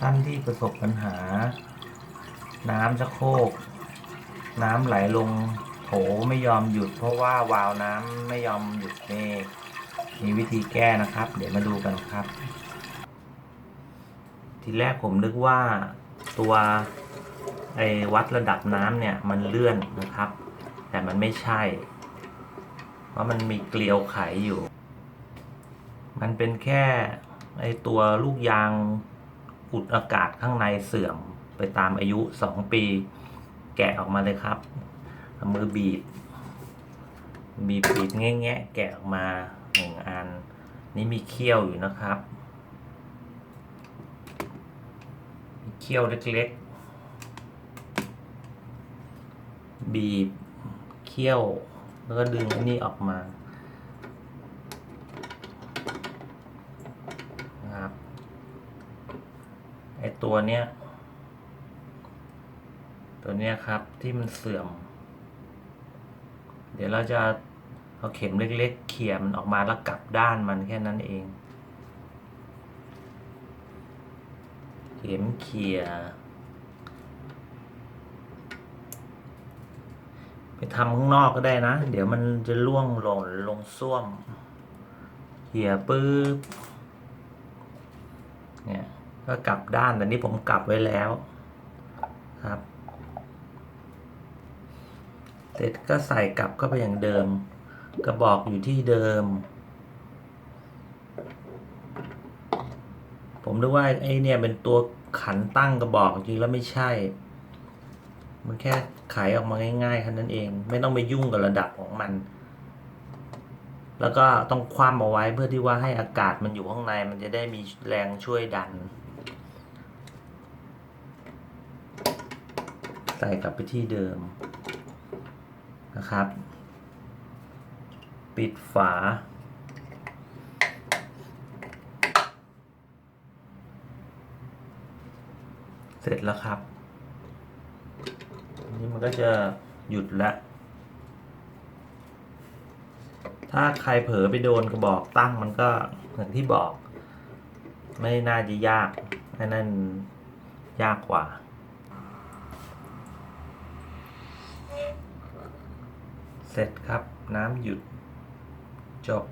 ท่านที่ประสบปัญหา น้ำจะโครกน้ำไหลลงโถไม่ยอมหยุด เพราะว่าวาล์วน้ำไม่ยอมหยุดนี่มีวิธีแก้นะครับ เดี๋ยวมาดูกันครับ ทีแรกผมนึกว่าตัวไอ้วัดระดับน้ำเนี่ยมันเลื่อนนะครับ แต่มันไม่ใช่ เพราะมันมีเกลียวไขอยู่ มันเป็นแค่ไอตัวลูกยาง อุดอากาศข้างในเสื่อมไปตามอายุสองปี แกะออกมาเลยครับมือบีบ บีบบีบแงะแกะออกมาหนึ่งอัน นี่มีเขี้ยวอยู่นะครับมีเขี้ยวเล็กๆ บีบเขี้ยว แล้วก็ดึงอันนี้ออกมา นะครับไอตัวเนี้ย ตัวเนี้ยครับที่มันเสื่อม เดี๋ยวเราจะเอาเข็มเล็กๆ เขี่ยมันออกมาแล้วกลับด้านมันแค่นั้นเอง เข็มเขี่ยไปทำข้างนอกก็ได้นะ เดี๋ยวมันจะล่วงหล่นลงส้วม เขี่ยปุ๊บ ก็กลับด้านแต่นี้ผมกลับไว้แล้วครับ เสร็จก็ใส่กลับเข้าไปอย่างเดิม กระบอกอยู่ที่เดิม ผมนึกว่าไอ้เนี่ยเป็นตัวขันตั้งกระบอกจริงแล้วไม่ใช่ มันแค่ไขออกมาง่ายๆแค่นั้นเอง ไม่ต้องไปยุ่งกับระดับของมัน แล้วก็ต้องคว่ำเอาไว้เพื่อที่ว่าให้อากาศมันอยู่ข้างในมันจะได้มีแรงช่วยดัน ใส่กลับไปที่เดิมนะครับ ปิดฝา เสร็จแล้วครับนนี้มันก็จะหยุดล้วถ้าใครเผลอไปโดนกระบอกตั้งมันก็อย่างที่บอก ไม่น่าจะยากอันนั้นยากกว่า เสร็จครับ น้ำหยุดจบ